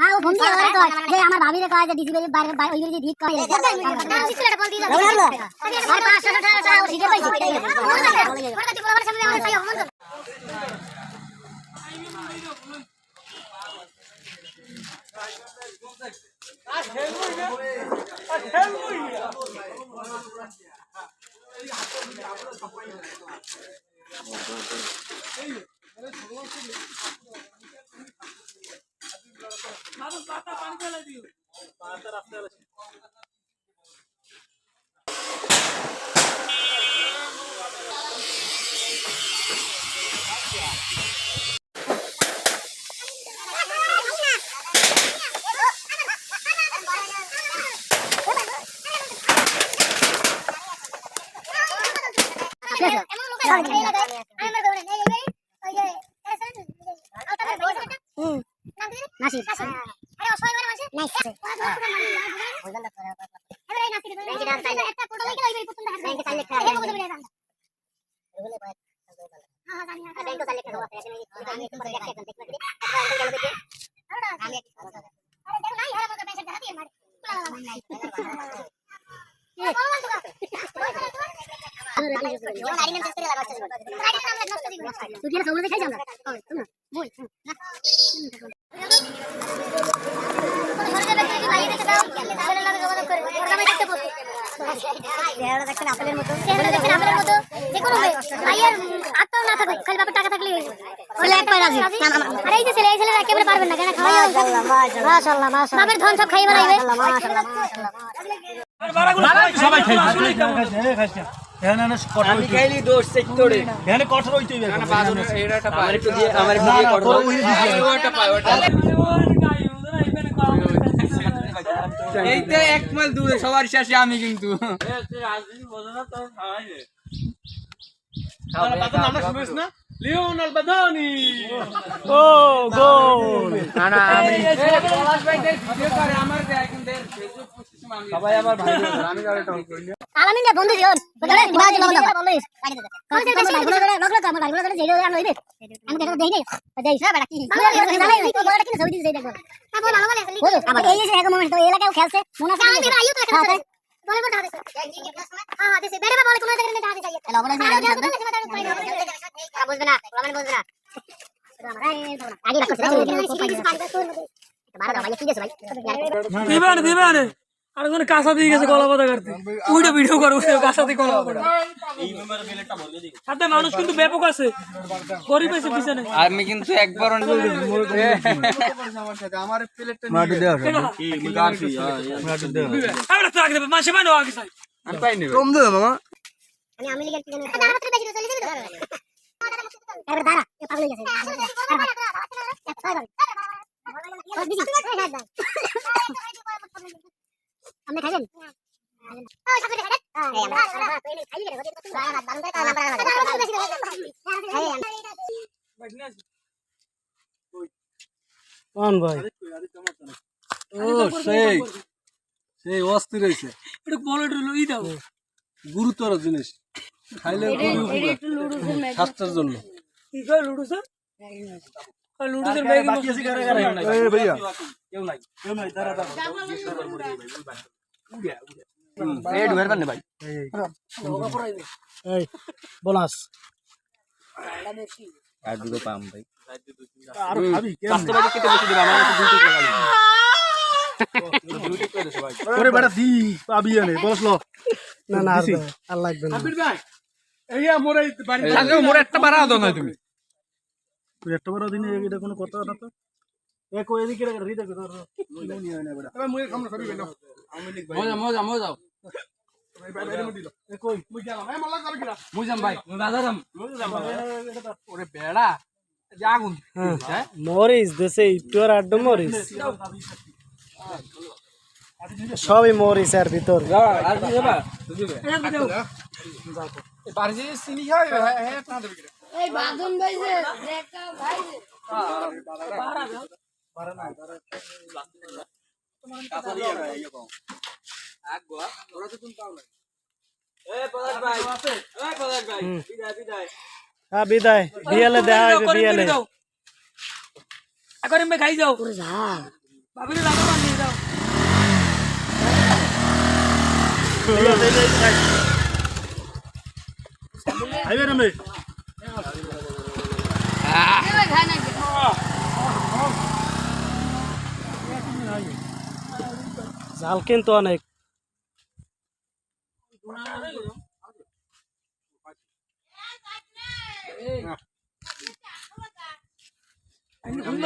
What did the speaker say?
হ্যাঁ ও ফোন দিয়ে করে কয় যে আমার ভাবিরে কয় যে ডিসি বাইরে বাইরে ওই যে ঠিক কয় নাম সিলেটা বল দিয়ে দাও আর 500 টাকা ও শিখে পাইছি ওটা তুই বলার সামনে আমরা চাই অমন নাসির আরে অসহায় মানে মাসে নাইস এবারে এই নাসির একটা ফটো লাইকে লাইবে প্রথম দেখা ব্যাংকে একটা এটা বলতে বলে দাম হ্যাঁ হ্যাঁ জানি হ্যাঁ ব্যাংকে চাইলে একটা হবে আমি একটু পরে দেখতে দেখতে দেখতে আমি একটু আরে দেখো নাই হারা মতো পেশেন্ট হাতে মারে তুই কি সবুজ দেখাই আমরা? বল চেহারা দেখছেন আপেলের মতো? দেখছেন আপেলের মতো? যে কোনো ভাইয়ের হাত না থাকুক খালি বাপের টাকা থাকলেই হইবে ছেলে এক পায়ে রাজি। আর এই যে ছেলে এই ছেলেরা একেবারে পারবেন না কেন? খাওয়াই মাশাআল্লাহ মাশাআল্লাহ বাপের ধন সব খাইয়ে বেড়াইবে। সবাই কঠোর সেক্টরে। এখানে কঠোর হইতে হবে না বাদর এটা আমার একটু দিয়ে আমার একটু দিয়ে করো ওটা পায় ওটা এই তো এক মাইল দূরে সবার শেষে আমি কিন্তু। না? লিওনাল বাদানি ও গোল না না আমি পলাশ ভাই দেখ ভিডিও করে আমার দেখ কিন্তু ফেসবুক পোস্ট আমি সবাই আমার ভাই আমি কারে টক করি আলামিন দে বন্ধু দিও বলে বাজ লগ লগ বলিস কোন যে বেশি লগ লগ লগ লগ আমার ভাই বলে যেই আমি লইবে আমি কেন দেই নাই দেই না বেটা কি জানাই তো বড়টা কি ছবি দিছে দেখ না বল ভালো বলে আবার এই যে এক মোমেন্ট তো এলাকাও খেলছে মনে আছে আমি আইও তো খেলছে বলে বড় হাতে হ্যাঁ হ্যাঁ দেশে বেড়ে বলে কোন জায়গায় হাতে চাই হ্যালো বলে বুঝবে না রমান বুঝবে না। আগে রাখছে বারো ভাই কি দেশ ভাই? দিবেন দিবেন আর কোন কাঁচা দিয়ে গেছে ভিডিও করব কাঁচা দিয়ে সাথে মানুষ কিন্তু ব্যাপক আছে। গরিব আছে পিছনে। আমি কিন্তু একবার মাটি দেওয়া আমি তো আগে মাসে মানে আগে চাই। আমি পাই কম দে মামা। আমি আমি লিগে কি জানি দাঁড়া এ পাগল হয়ে গেছে। আপনি খাইবেন? কোন ভাই? ও সেই। সেই অস্থির হয়েছে। একটু বলো লই দাও। গুরুতর জিনিস। খাইলে স্বাস্থ্যের জন্য। কি কয় ludo sir ludo sir bag এই ভাইয়া এই ঢুয়ার পারনে ভাই এই বোনাস আর দুটো পাম ভাই আর খাবি কেন কাস্টমার কেটে বসে দিবা আমার একটু ডিউটি করে ডিউটি করে দেছো ভাই ওরে বেটা দি পাবি আনে বসল না না আর লাগবে না আগে মোর একটা বাড়া দাও তুমি একটা বড় না এ কই এদিকে রে রিদে কো ধর নিয়ে হয় না বেটা মজা মজা মজা এ কই মুজাম ভাই দাদারাম ওরে বেড়া যে হ্যাঁ মরিস দেশে ইটুর আড্ড মরিস সবই মরিস এর ভিতর বাড়ি খাওয়াই হ্যাঁ হ্যাঁ আপনাদের বিক্রি হ্যাঁ বিদায়। বিয়ালে দেখা হবে বিয়ালে। ভাই খাই যাও ওরে যা। ভাবিলে রাখো নিয়ে যাও মেয়ে জাল কিন্তু অনেক। আমি ভুল